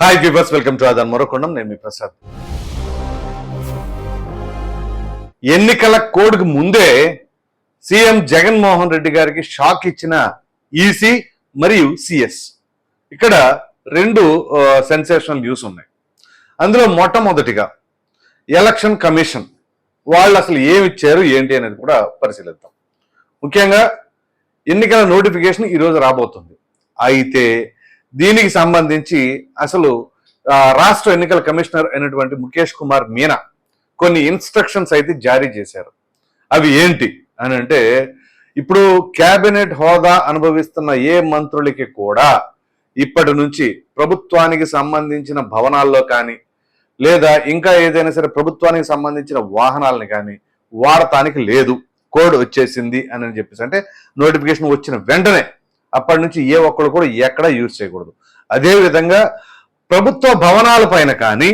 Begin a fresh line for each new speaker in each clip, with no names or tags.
Hi viewers welcome to ఆదాన్ మరొకొండం నేను మీ ప్రసాద్ ఎన్నికల కోడ్కు ముందే సీఎం జగన్మోహన్ రెడ్డి గారికి షాక్ ఇచ్చిన ఈసీ మరియు సిఎస్ ఇక్కడ రెండు సెన్సేషనల్ న్యూస్ ఉన్నాయి. అందులో మొట్టమొదటిగా ఎలక్షన్ కమిషన్ వాళ్ళు అసలు ఏమి ఇచ్చారు ఏంటి అనేది కూడా పరిశీలిద్దాం. ముఖ్యంగా ఎన్నికల నోటిఫికేషన్ ఈరోజు రాబోతుంది. అయితే దీనికి సంబంధించి అసలు రాష్ట్ర ఎన్నికల కమిషనర్ అయినటువంటి ముఖేష్ కుమార్ మీనా కొన్ని ఇన్స్ట్రక్షన్స్ అయితే జారీ చేశారు. అవి ఏంటి అని అంటే ఇప్పుడు కేబినెట్ హోదా అనుభవిస్తున్న ఏ మంత్రులకి కూడా ఇప్పటి నుంచి ప్రభుత్వానికి సంబంధించిన భవనాల్లో కానీ లేదా ఇంకా ఏదైనా సరే ప్రభుత్వానికి సంబంధించిన వాహనాలని కానీ వాడటానికి లేదు. కోడ్ వచ్చేసింది అని చెప్పేసి అంటే నోటిఫికేషన్ వచ్చిన వెంటనే అప్పటి నుంచి ఏ ఒక్కడు కూడా ఎక్కడ యూజ్ చేయకూడదు. అదేవిధంగా ప్రభుత్వ భవనాల పైన కానీ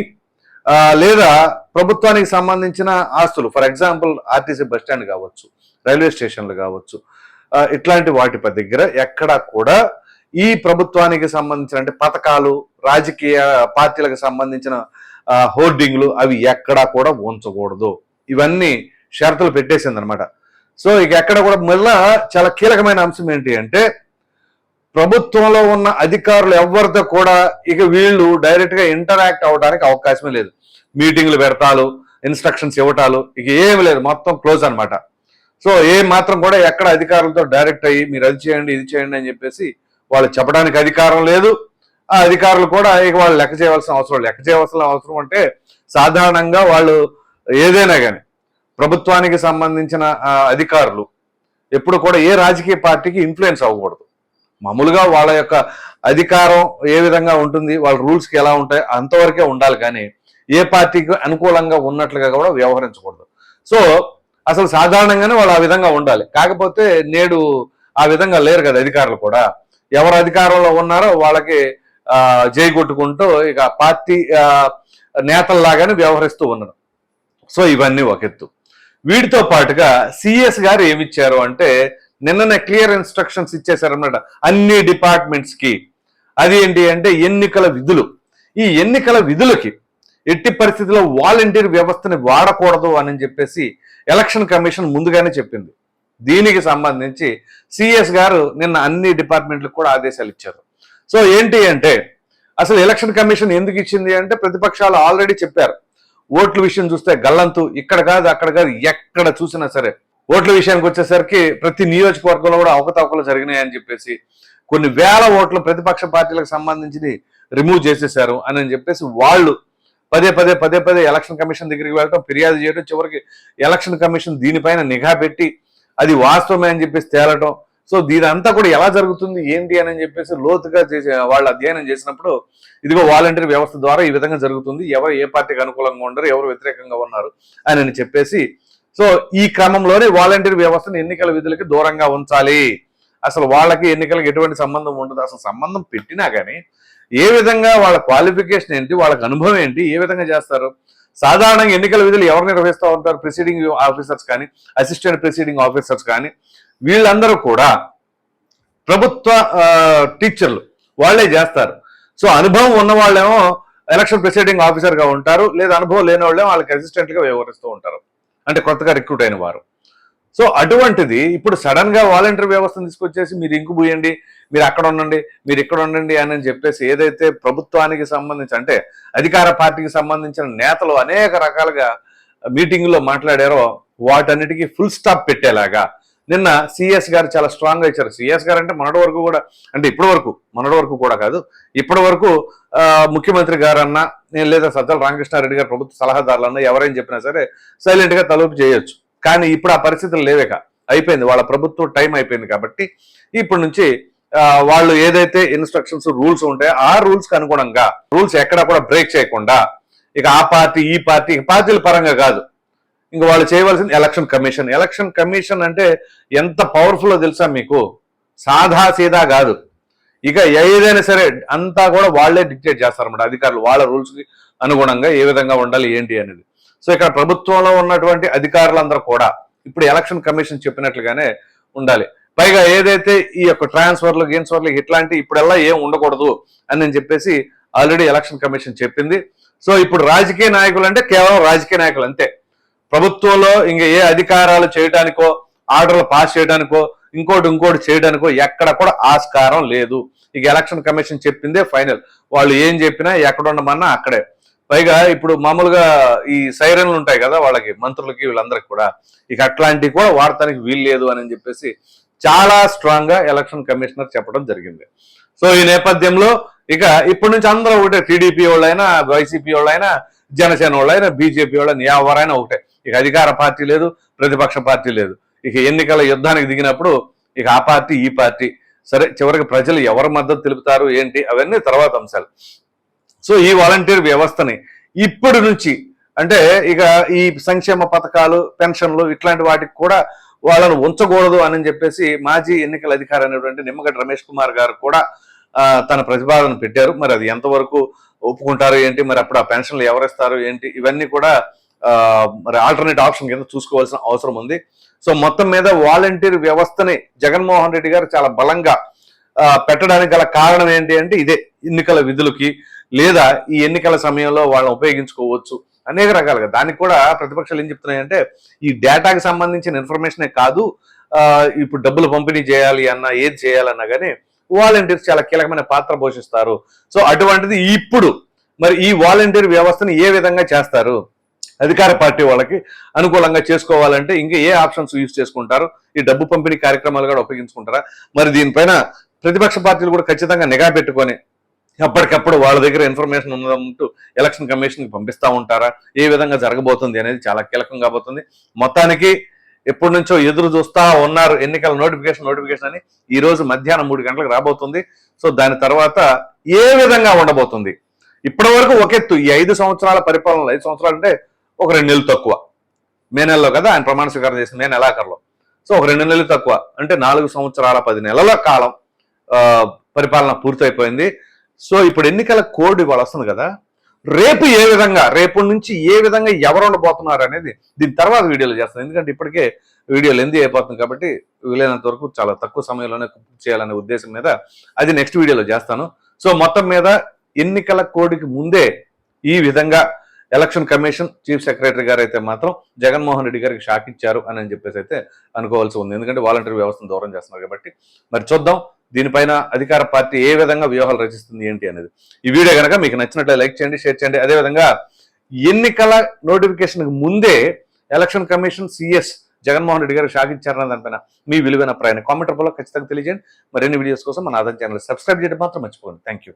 లేదా ప్రభుత్వానికి సంబంధించిన ఆస్తులు for example RTC bus stand కావచ్చు రైల్వే స్టేషన్లు కావచ్చు ఇట్లాంటి వాటి దగ్గర ఎక్కడా కూడా ఈ ప్రభుత్వానికి సంబంధించిన అంటే పథకాలు రాజకీయ పార్టీలకు సంబంధించిన హోర్డింగ్లు అవి ఎక్కడా కూడా ఉంచకూడదు. ఇవన్నీ షరతులు పెట్టేసింది అనమాట సో ఇక ఎక్కడ కూడా మళ్ళా చాలా కీలకమైన అంశం ఏంటి అంటే ప్రభుత్వంలో ఉన్న అధికారులు ఎవరితో కూడా ఇక వీళ్ళు డైరెక్ట్గా ఇంటరాక్ట్ అవడానికి అవకాశమే లేదు. మీటింగ్లు పెడతాలు ఇన్స్ట్రక్షన్స్ ఇవ్వటాలు ఇక ఏమి లేదు. మొత్తం క్లోజ్ అనమాట సో ఏ మాత్రం కూడా ఎక్కడ అధికారులతో డైరెక్ట్ అయ్యి మీరు అది చేయండి ఇది చేయండి అని చెప్పేసి వాళ్ళు చెప్పడానికి అధికారం లేదు. ఆ అధికారులు కూడా ఇక వాళ్ళు లెక్క చేయవలసిన అవసరం లెక్క చేయవలసిన అవసరం అంటే సాధారణంగా వాళ్ళు ఏదైనా కానీ ప్రభుత్వానికి సంబంధించిన అధికారులు ఎప్పుడు కూడా ఏ రాజకీయ పార్టీకి ఇన్ఫ్లుయెన్స్ అవ్వకూడదు. మామూలుగా వాళ్ళ యొక్క అధికారం ఏ విధంగా ఉంటుంది వాళ్ళ రూల్స్కి ఎలా ఉంటాయి అంతవరకే ఉండాలి కానీ ఏ పార్టీకి అనుకూలంగా ఉన్నట్లుగా కూడా వ్యవహరించకూడదు. సో అసలు సాధారణంగానే వాళ్ళు ఆ విధంగా ఉండాలి. కాకపోతే నేడు ఆ విధంగా లేరు కదా అధికారులు కూడా. ఎవరు అధికారంలో ఉన్నారో వాళ్ళకి ఆ, జై కొట్టుకుంటూ ఇక పార్టీ నేతల్లాగానే వ్యవహరిస్తూ ఉన్నారు. సో ఇవన్నీ ఒక ఎత్తు. వీటితో పాటుగా సిఎస్ గారు ఏమిచ్చారు అంటే నిన్ననే క్లియర్ ఇన్స్ట్రక్షన్స్ ఇచ్చేశారన్నమాట అన్ని డిపార్ట్మెంట్స్కి. అది ఏంటి అంటే ఎన్నికల విధులు. ఈ ఎన్నికల విధులకి ఎట్టి పరిస్థితుల్లో వాలంటీర్ వ్యవస్థని వాడకూడదు అని చెప్పేసి ఎలక్షన్ కమిషన్ ముందుగానే చెప్పింది. దీనికి సంబంధించి సిఎస్ గారు నిన్న అన్ని డిపార్ట్మెంట్లకు కూడా ఆదేశాలు ఇచ్చారు. సో ఏంటి అంటే అసలు ఎలక్షన్ కమిషన్ ఎందుకు ఇచ్చింది అంటే ప్రతిపక్షాలు ఆల్రెడీ చెప్పారు. ఓట్ల విషయం చూస్తే గల్లంతు ఇక్కడ కాదు అక్కడ కాదు ఎక్కడ చూసినా సరే ఓట్ల విషయానికి వచ్చేసరికి ప్రతి నియోజకవర్గంలో కూడా అవకతవకలు జరిగినాయని చెప్పేసి కొన్ని వేల ఓట్లు ప్రతిపక్ష పార్టీలకు సంబంధించి రిమూవ్ చేసేశారు అని చెప్పేసి వాళ్ళు పదే పదే పదే పదే ఎలక్షన్ కమిషన్ దగ్గరికి వెళ్ళటం ఫిర్యాదు చేయడం చివరికి ఎలక్షన్ కమిషన్ దీనిపైన నిఘా పెట్టి అది వాస్తవమే అని చెప్పేసి తేలటం. సో దీని అంతా కూడా ఎలా జరుగుతుంది ఏంటి అని చెప్పేసి లోతుగా చేసే వాళ్ళు అధ్యయనం చేసినప్పుడు ఇదిగో వాలంటీర్ వ్యవస్థ ద్వారా ఈ విధంగా జరుగుతుంది ఎవరు ఏ పార్టీకి అనుకూలంగా ఉండరు ఎవరు వ్యతిరేకంగా ఉన్నారు అని చెప్పేసి సో ఈ క్రమంలోనే వాలంటీర్ వ్యవస్థను ఎన్నికల విధులకి దూరంగా ఉంచాలి. అసలు వాళ్ళకి ఎన్నికలకు ఎటువంటి సంబంధం ఉండదు. అసలు సంబంధం పెట్టినా కానీ ఏ విధంగా వాళ్ళ క్వాలిఫికేషన్ ఏంటి వాళ్ళకి అనుభవం ఏంటి ఏ విధంగా చేస్తారు? సాధారణంగా ఎన్నికల విధులు ఎవరు నిర్వహిస్తూ ఉంటారు? ప్రిసీడింగ్ ఆఫీసర్స్ కానీ అసిస్టెంట్ ప్రిసీడింగ్ ఆఫీసర్స్ కానీ వీళ్ళందరూ కూడా ప్రభుత్వ టీచర్లు వాళ్ళే చేస్తారు. సో అనుభవం ఉన్న వాళ్ళేమో ఎలక్షన్ ప్రిసైడింగ్ ఆఫీసర్గా ఉంటారు లేదా అనుభవం లేని వాళ్ళేమో వాళ్ళకి అసిస్టెంట్గా వ్యవహరిస్తూ ఉంటారు. అంటే కొత్తగా రిక్రూట్ అయిన వారు. సో అటువంటిది ఇప్పుడు సడన్గా వాలంటీర్ వ్యవస్థను తీసుకొచ్చేసి మీరు ఇంకు పోయండి మీరు అక్కడ ఉండండి మీరు ఇక్కడ ఉండండి అని చెప్పేసి ఏదైతే ప్రభుత్వానికి సంబంధించి అంటే అధికార పార్టీకి సంబంధించిన నేతలు అనేక రకాలుగా మీటింగ్లో మాట్లాడారో వాటన్నిటికీ ఫుల్ స్టాప్ పెట్టేలాగా నిన్న సిఎస్ గారు చాలా స్ట్రాంగ్గా ఇచ్చారు. సిఎస్ గారు అంటే మొన్నటి వరకు కూడా అంటే ఇప్పటి వరకు మొన్నటి వరకు కూడా కాదు ఇప్పటి వరకు ముఖ్యమంత్రి గారన్నా లేదా సజ్జల రామకృష్ణారెడ్డి గారు ప్రభుత్వ సలహాదారులన్నా ఎవరైనా చెప్పినా సరే సైలెంట్గా తలుపు చేయొచ్చు. కానీ ఇప్పుడు ఆ పరిస్థితులు లేవేక అయిపోయింది. వాళ్ళ ప్రభుత్వం టైం అయిపోయింది కాబట్టి ఇప్పటి నుంచి వాళ్ళు ఏదైతే ఇన్స్ట్రక్షన్స్ రూల్స్ ఉంటాయో ఆ రూల్స్కి అనుగుణంగా రూల్స్ ఎక్కడ కూడా బ్రేక్ చేయకుండా ఇక ఆ పార్టీ ఈ పార్టీ పార్టీల పరంగా కాదు. ఇంకా వాళ్ళు చేయవలసింది ఎలక్షన్ కమిషన్ ఎలక్షన్ కమిషన్ అంటే ఎంత పవర్ఫుల్ తెలుసా మీకు? సాదా సీదా కాదు. ఇక ఏదైనా సరే అంతా కూడా వాళ్ళే డిక్టేట్ చేస్తారన్నమాట అధికారులు వాళ్ళ రూల్స్కి అనుగుణంగా ఏ విధంగా ఉండాలి ఏంటి అనేది. సో ఇక్కడ ప్రభుత్వంలో ఉన్నటువంటి అధికారులందరూ కూడా ఇప్పుడు ఎలక్షన్ కమిషన్ చెప్పినట్లుగానే ఉండాలి. పైగా ఏదైతే ఈ యొక్క ట్రాన్స్ఫర్లు గేన్స్ఫర్లు ఇట్లాంటి ఇప్పుడెల్లా ఏం ఉండకూడదు అని చెప్పేసి ఆల్రెడీ ఎలక్షన్ కమిషన్ చెప్పింది. సో ఇప్పుడు రాజకీయ నాయకులు అంటే కేవలం రాజకీయ నాయకులు అంతే. ప్రభుత్వంలో ఇంకా ఏ అధికారాలు చేయడానికో ఆర్డర్లు పాస్ చేయడానికో ఇంకోటి ఇంకోటి చేయడానికో ఎక్కడ కూడా ఆస్కారం లేదు. ఇక ఎలక్షన్ కమిషన్ చెప్పిందే ఫైనల్. వాళ్ళు ఏం చెప్పినా ఎక్కడ ఉండమన్నా అక్కడే. పైగా ఇప్పుడు మామూలుగా ఈ సైరన్లు ఉంటాయి కదా వాళ్ళకి మంత్రులకి వీళ్ళందరికి కూడా. ఇక అట్లాంటివి కూడా వాడటానికి వీలు లేదు అని చెప్పేసి చాలా స్ట్రాంగ్గా ఎలక్షన్ కమిషనర్ చెప్పడం జరిగింది. సో ఈ నేపథ్యంలో ఇక ఇప్పటి నుంచి అందరూ ఒకటే టీడీపీ వాళ్ళైనా వైసీపీ వాళ్ళైనా జనసేన వాళ్ళైనా బీజేపీ వాళ్ళైనా ఎవరైనా ఒకటే. ఇక అధికార పార్టీ లేదు ప్రతిపక్ష పార్టీ లేదు. ఇక ఎన్నికల యుద్ధానికి దిగినప్పుడు ఇక ఆ పార్టీ ఈ పార్టీ. సరే చివరికి ప్రజలు ఎవరి మద్దతు తెలుపుతారు ఏంటి? అవన్నీ తర్వాత అంశాలు. సో ఈ వాలంటీర్ వ్యవస్థని ఇప్పటి నుంచి అంటే ఇక ఈ సంక్షేమ పథకాలు పెన్షన్లు ఇట్లాంటి వాటికి కూడా వాళ్ళను ఉంచకూడదు అని చెప్పేసి మాజీ ఎన్నికల అధికారి అనేటువంటి నిమ్మగడ్డ రమేష్ కుమార్ గారు కూడా తన ప్రతిపాదన పెట్టారు. మరి అది ఎంతవరకు ఒప్పుకుంటారు ఏంటి? మరి అప్పుడు ఆ పెన్షన్లు ఎవరిస్తారు ఏంటి? ఇవన్నీ కూడా ఆల్టర్నేట్ ఆప్షన్ కింద చూసుకోవాల్సిన అవసరం ఉంది. సో మొత్తం మీద వాలంటీర్ వ్యవస్థని జగన్మోహన్ రెడ్డి గారు చాలా బలంగా పెట్టడానికి గల కారణం ఏంటి అంటే ఇదే ఎన్నికల విధులకి లేదా ఈ ఎన్నికల సమయంలో వాళ్ళని ఉపయోగించుకోవచ్చు అనేక రకాలుగా. దానికి కూడా ప్రతిపక్షాలు ఏం చెప్తున్నాయంటే ఈ డేటాకి సంబంధించిన ఇన్ఫర్మేషనే కాదు ఇప్పుడు డబ్బులు పంపిణీ చేయాలి అన్నా ఏది చేయాలన్నా కానీ వాలంటీర్స్ చాలా కీలకమైన పాత్ర పోషిస్తారు. సో అటువంటిది ఇప్పుడు మరి ఈ వాలంటీర్ వ్యవస్థను ఏ విధంగా చేస్తారు? అధికార పార్టీ వాళ్ళకి అనుకూలంగా చేసుకోవాలంటే ఇంకా ఏ ఆప్షన్స్ యూజ్ చేసుకుంటారు? ఈ డబ్బు పంపిణీ కార్యక్రమాలు కూడా ఉపయోగించుకుంటారా? మరి దీనిపైన ప్రతిపక్ష పార్టీలు కూడా ఖచ్చితంగా నిఘా పెట్టుకొని ఎప్పటికప్పుడు వాళ్ళ దగ్గర ఇన్ఫర్మేషన్ ఉన్నదంటూ ఎలక్షన్ కమిషన్కి పంపిస్తా ఉంటారా? ఏ విధంగా జరగబోతుంది అనేది చాలా కీలకం కాబోతుంది. మొత్తానికి ఎప్పటి నుంచో ఎదురు చూస్తా ఉన్నారు ఎన్నికల నోటిఫికేషన్ నోటిఫికేషన్ అని ఈ రోజు మధ్యాహ్నం మూడు గంటలకు రాబోతుంది. సో దాని తర్వాత ఏ విధంగా ఉండబోతుంది? ఇప్పటి వరకు ఒక ఎత్తు ఈ ఐదు సంవత్సరాల పరిపాలన ఐదు సంవత్సరాలు అంటే ఒక రెండు నెలలు తక్కువ. మే నెలలో కదా ఆయన ప్రమాణ స్వీకారం చేసిన మే నెలాఖరులో. సో ఒక రెండు నెలలు తక్కువ. అంటే నాలుగు సంవత్సరాల పది నెలల కాలం పరిపాలన పూర్తయిపోయింది. సో ఇప్పుడు ఎన్నికల కోడ్ ఇవాళ వస్తుంది కదా రేపు ఏ విధంగా రేపు నుంచి ఏ విధంగా ఎవరు ఉండబోతున్నారు అనేది దీని తర్వాత వీడియోలు చేస్తాను. ఎందుకంటే ఇప్పటికే వీడియోలు ఎందు అయిపోతుంది కాబట్టి వీలైనంత వరకు చాలా తక్కువ సమయంలోనే చేయాలనే ఉద్దేశం మీద అది నెక్స్ట్ వీడియోలో చేస్తాను. సో మొత్తం మీద ఎన్నికల కోడ్కి ముందే ఈ విధంగా ఎలక్షన్ కమిషన్ చీఫ్ సెక్రటరీ గారు అయితే మాత్రం జగన్మోహన్ రెడ్డి గారికి షాక్ ఇచ్చారు అని చెప్పేసి అయితే అనుకోవాల్సి ఉంది. ఎందుకంటే వాలంటీర్ వ్యవస్థను దూరం చేస్తున్నారు కాబట్టి. మరి చూద్దాం దీనిపైన అధికార పార్టీ ఏ విధంగా వ్యూహాలు రచిస్తుంది ఏంటి అనేది. ఈ వీడియో కనుక మీకు నచ్చినట్లయితే లైక్ చేయండి షేర్ చేయండి. అదేవిధంగా ఎన్నికల నోటిఫికేషన్కి ముందే election commission CS Jaganmohan Reddy గారు షాక్ ఇచ్చారన్న దానిపైన మీ విలువైన ప్రయాణం కామెంట్ రూపంలో ఖచ్చితంగా తెలియజేయండి. మరిన్ని వీడియోస్ కోసం మన ఆదాయం ఛానల్ సబ్స్క్రైబ్ చేయడం మాత్రం మర్చిపోండి థ్యాంక్ యూ